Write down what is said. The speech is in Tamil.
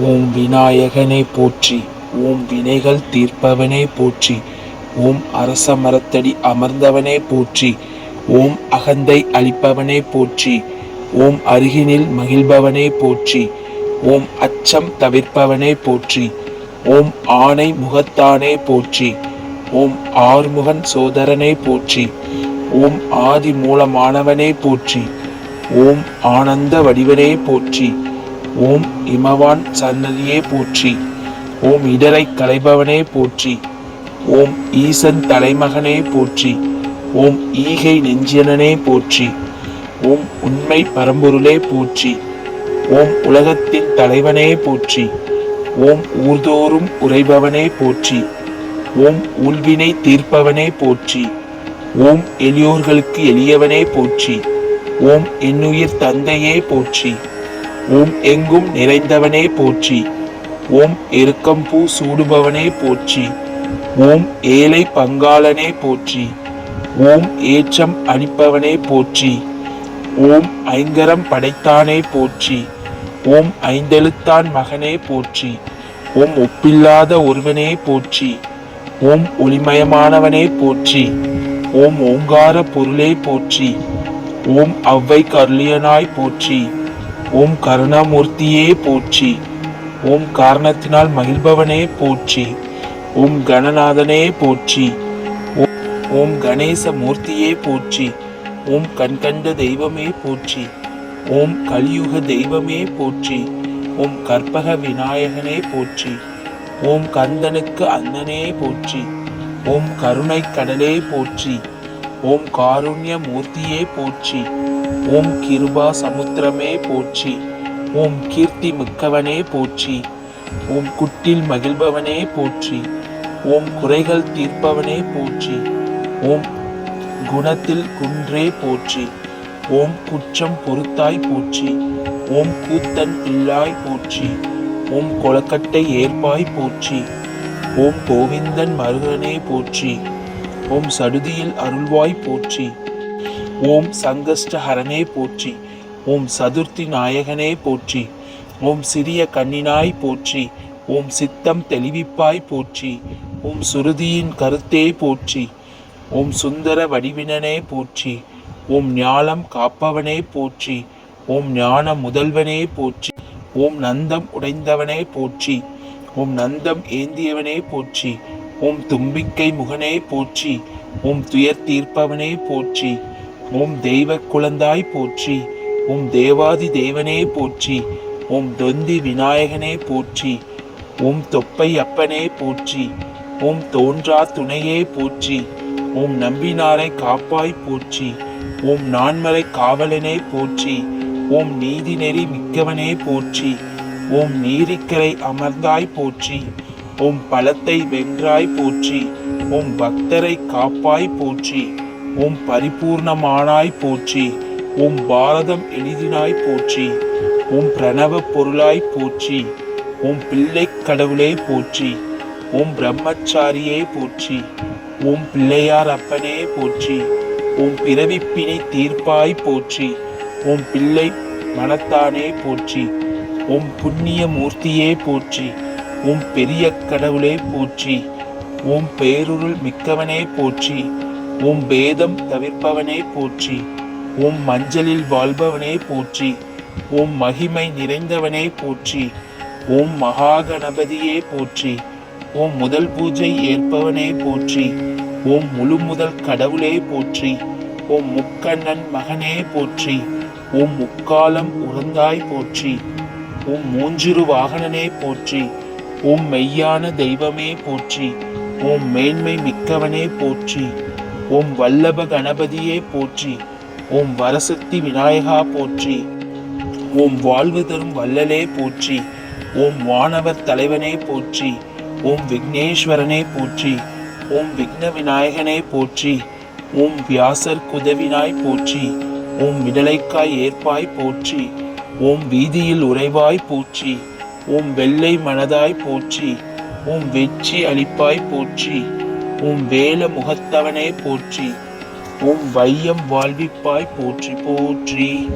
ஓம் விநாயகனை போற்றி ஓம் வினைகள் தீர்ப்பவனே போற்றி ஓம் அரச மரத்தடி அமர்ந்தவனே போற்றி ஓம் அகந்தை அளிப்பவனே போற்றி ஓம் அருகினில் மகிழ்பவனே போற்றி ஓம் அச்சம் தவிர்ப்பவனே போற்றி ஓம் ஆணை முகத்தானே போற்றி ஓம் ஆறுமுகன் சோதரனே போற்றி ஓம் ஆதி மூலமானவனே போற்றி ஓம் ஆனந்த வடிவனே போற்றி ஓம் இமவான் சன்னதியே போற்றி. ஓம் இடரை களைபவனே போற்றி. ஓம் ஈசன் தலைமகனே போற்றி. ஓம் ஈகை நெஞ்சியனனே போற்றி. ஓம் உண்மை பரம்பொருளே போற்றி. ஓம் உலகத்தின் தலைவனே போற்றி. ஓம் ஊர்தோறும் உரைபவனே போற்றி. ஓம் உள்வினை தீர்ப்பவனே போற்றி. ஓம் எளியோர்களுக்கு எளியவனே போற்றி. ஓம் என்னுயிர் தந்தையே போற்றி. ஓம் எங்கும் நிறைந்தவனே போற்றி. ஓம் எருக்கம்பூ சூடுபவனே போற்றி. ஓம் ஏழை பங்காளனே போற்றி. ஓம் ஏற்றம் அளிப்பவனே போற்றி. ஓம் ஐங்கரம் படைத்தானே போற்றி. ஓம் ஐந்தெழுத்தான் மகனே போற்றி. ஓம் ஒப்பில்லாத ஒருவனே போற்றி. ஓம் ஒளிமயமானவனே போற்றி. ஓம் ஓங்கார பொருளே போற்றி. ஓம் அவ்வை கருளியனாய் போற்றி. ஓம் கருணாமூர்த்தியே போற்றி. ஓம் காரணத்தினால் மகிழ்பவனே போற்றி. ஓம் கணநாதனே போற்றி. ஓம் ஓம் கணேச மூர்த்தியே போற்றி. ஓம் கண்கண்ட தெய்வமே போற்றி. ஓம் கலியுக தெய்வமே போற்றி. ஓம் கற்பக விநாயகனே போற்றி. ஓம் கந்தனுக்கு அந்தனே போற்றி. ஓம் கருணை கடலே போற்றி. ஓம் காருண்ய மூர்த்தியே போற்றி. ஓம் கிருபா சமுத்திரமே போற்றி. ஓம் கீர்த்தி மிக்கவனே போற்றி. ஓம் குட்டில் மகிழ்பவனே போற்றி. ஓம் குறைகள் தீர்ப்பவனே போற்றி. ஓம் குணத்தில் குன்றே போற்றி. ஓம் குற்றம் பொறுத்தாய் போற்றி. ஓம் கூத்தன் பிள்ளாய் போற்றி. ஓம் கொலக்கட்டை ஏற்பாய் போற்றி. ஓம் கோவிந்தன் மருகனே போற்றி. ஓம் சடுதியில் அருள்வாய் போற்றி. ஓம் சங்கஷ்டஹரனே போற்றி ஓம் சதுர்த்தி நாயகனே போற்றி ஓம் சிறிய கண்ணினாய் போற்றி ஓம் சித்தம் தெளிவிப்பாய் போற்றி ஓம் சுருதியின் கருத்தே போற்றி ஓம் சுந்தர வடிவினனே போற்றி ஓம் ஞாலம் காப்பவனே போற்றி ஓம் ஞான முதல்வனே போற்றி ஓம் நந்தம் உடைந்தவனே போற்றி ஓம் நந்தம் ஏந்தியவனே போற்றி ஓம் தும்பிக்கை முகனே போற்றி ஓம் துயர் தீர்ப்பவனே போற்றி உம் தெய்வ குழந்தாய் போற்றி உம் தேவாதி தேவனே போற்றி உம் தொந்தி விநாயகனே போற்றி உம் தொப்பை அப்பனே போற்றி உம் தோன்றா துணையே போற்றி உம் நம்பினாரை காப்பாய் போற்றி உம் நான்மறை காவலனே போற்றி உம் நீதி நெறி மிக்கவனே போற்றி உம் நீரிக்கரை அமர்ந்தாய் போற்றி உம் பலத்தை வென்றாய் போற்றி உம் பக்தரை காப்பாய் போற்றி உம் பரிபூர்ணமானாய் போற்றி உம் பாரதம் எளிதினாய் போற்றி உம் பிரணவ பொருளாய் போற்றி உம் பிள்ளை கடவுளே போற்றி உம் பிரம்மச்சாரியே போற்றி உம் பிள்ளையார் அப்பனே போற்றி உம் பிறவிப்பினை தீர்ப்பாய் போற்றி உம் பிள்ளை மனத்தானே போற்றி உம் புண்ணிய மூர்த்தியே போற்றி உம் பெரிய கடவுளே போற்றி உம் பேருருள் மிக்கவனே போற்றி உம் பேதம் தவிர்ப்பவனே போற்றி உம் மஞ்சளில் வாழ்பவனே போற்றி உம் மகிமை நிறைந்தவனே போற்றி உம் மகாகணபதியே போற்றி உம் முதல் பூஜை ஏற்பவனே போற்றி உம் முழு முதல் கடவுளே போற்றி ஓம் முக்கண்ணன் மகனே போற்றி உம் முக்காலம் உறந்தாய் போற்றி உம் மூஞ்சிரு வாகனனே போற்றி உம் மெய்யான தெய்வமே போற்றி உம் மேன்மை மிக்கவனே போற்றி ஓம் வல்லப கணபதியே போற்றி ஓம் வரசக்தி விநாயகா போற்றி ஓம் வாழ்வு தரும் வல்லலே போற்றி ஓம் வானவர் தலைவனே போற்றி ஓம் விக்னேஸ்வரனே போற்றி ஓம் விக்ன விநாயகனே போற்றி ஓம் வியாசர் குதவினாய் போற்றி ஓம் விடலைக்காய் ஏற்பாய் போற்றி ஓம் வீதியில் உறைவாய் போற்றி ஓம் வெள்ளை மனதாய் போற்றி ஓம் வெற்றி அளிப்பாய் போற்றி உம் வேல முகத்தவனே போற்றி உம் வையம் வாழ்விப்பாய் போற்றி போற்றி.